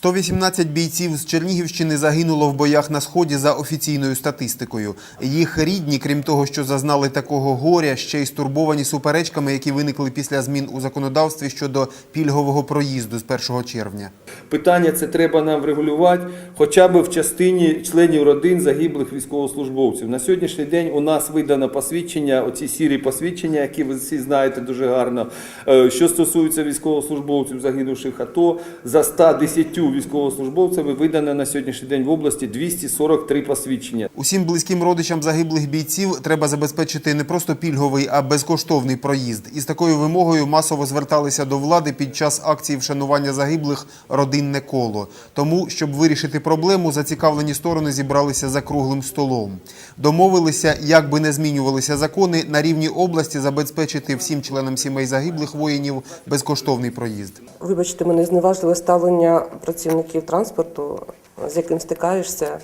118 бійців з Чернігівщини загинуло в боях на сході за офіційною статистикою. Їх рідні, крім того, що зазнали такого горя, ще й стурбовані суперечками, які виникли після змін у законодавстві щодо пільгового проїзду з 1 червня. Питання це треба нам врегулювати хоча б в частині членів родин загиблих військовослужбовців. На сьогоднішній день у нас видано посвідчення, оці сірі посвідчення, які ви всі знаєте дуже гарно. Е, Що стосується військовослужбовців, загинувших АТО, за 110 військовослужбовцями видано на сьогоднішній день в області 243 посвідчення. Усім близьким родичам загиблих бійців треба забезпечити не просто пільговий, а безкоштовний проїзд. І з такою вимогою масово зверталися до влади під час акції вшанування загиблих родинне коло. Тому, щоб вирішити проблему, зацікавлені сторони зібралися за круглим столом. Домовилися, як би не змінювалися закони, на рівні області забезпечити всім членам сімей загиблих воїнів безкоштовний проїзд. Вибачте мене зневажливе ставлення працівників транспорту, з яким стикаєшся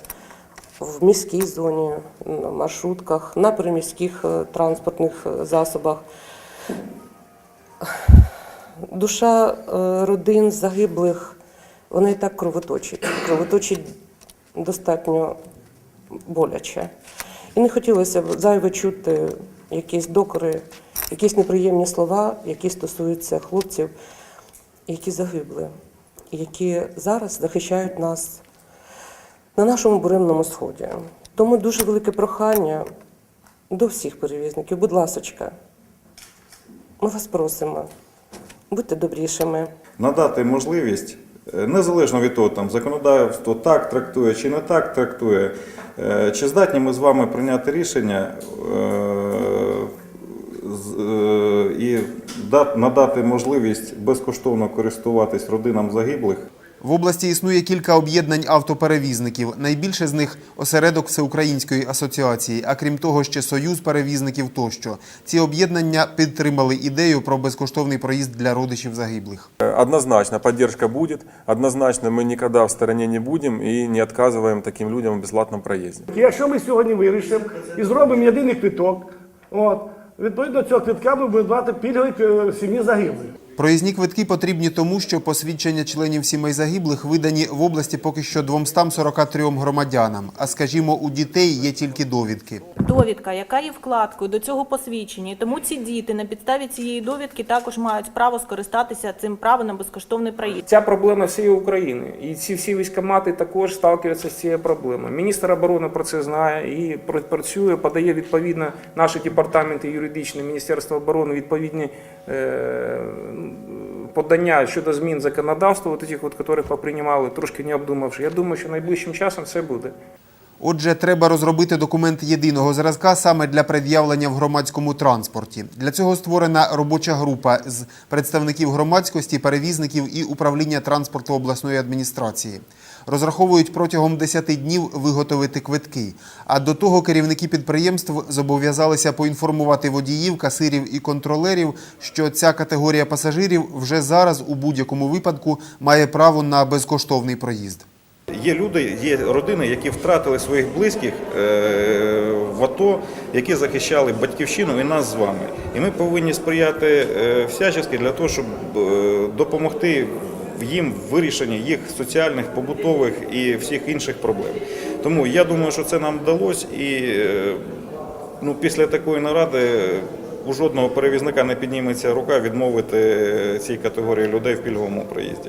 в міській зоні, на маршрутках, на приміських е, транспортних е, засобах. Душа е, родин загиблих, вона і так кровоточить. Кровоточить достатньо боляче. І не хотілося б зайве чути якісь докори, якісь неприємні слова, які стосуються хлопців, які загибли, які зараз захищають нас на нашому буремному сході. Тому дуже велике прохання до всіх перевізників. Будь ласочка, ми вас просимо, будьте добрішими. надати можливість, е, незалежно від того, там законодавство так трактує чи не так трактує, е, чи здатні ми з вами прийняти рішення е, і надати можливість безкоштовно користуватись родинам загиблих. В області існує кілька об'єднань автоперевізників. Найбільше з них осередок Всеукраїнської асоціації, а крім того, ще союз перевізників тощо. Ці об'єднання підтримали ідею про безкоштовний проїзд для родичів загиблих. Однозначно поддержка будет, однозначно мы никогда в стороне не будем и не отказываем таким людям в бесплатном проезде. Якщо ми сьогодні вирішимо і зробимо єдиний квиток, от, відповідно цього квитка ми будемо давати пільгові е, сім'ї загиблих. Проїзні квитки потрібні тому, що посвідчення членів сімей загиблих видані в області поки що 243 громадянам. А скажімо, у дітей є тільки довідки. Довідка, яка є вкладкою до цього посвідчення. Тому ці діти на підставі цієї довідки також мають право скористатися цим правом на безкоштовний проїзд. Ця проблема всієї України. І ці всі військомати також сталкуються з цією проблемою. Міністр оборони про це знає і пр- працює, подає відповідно наші департаменти юридичні, Міністерство оборони відповідні е, подання щодо змін законодавства, от тих, от, яких поприймали, трошки не обдумавши. Я думаю, що найближчим часом це буде. Отже, треба розробити документ єдиного зразка саме для пред'явлення в громадському транспорті. Для цього створена робоча група з представників громадськості, перевізників і управління транспорту обласної адміністрації. Розраховують протягом 10 днів виготовити квитки. А до того керівники підприємств зобов'язалися поінформувати водіїв, касирів і контролерів, що ця категорія пасажирів вже зараз у будь-якому випадку має право на безкоштовний проїзд. Є люди, є родини, які втратили своїх близьких е, в АТО, які захищали батьківщину і нас з вами. І ми повинні сприяти е, всячески для того, щоб е, допомогти їм в вирішенні їх соціальних, побутових і всіх інших проблем. Тому я думаю, що це нам вдалося, і ну, після такої наради у жодного перевізника не підніметься рука відмовити цій категорії людей в пільговому проїзді.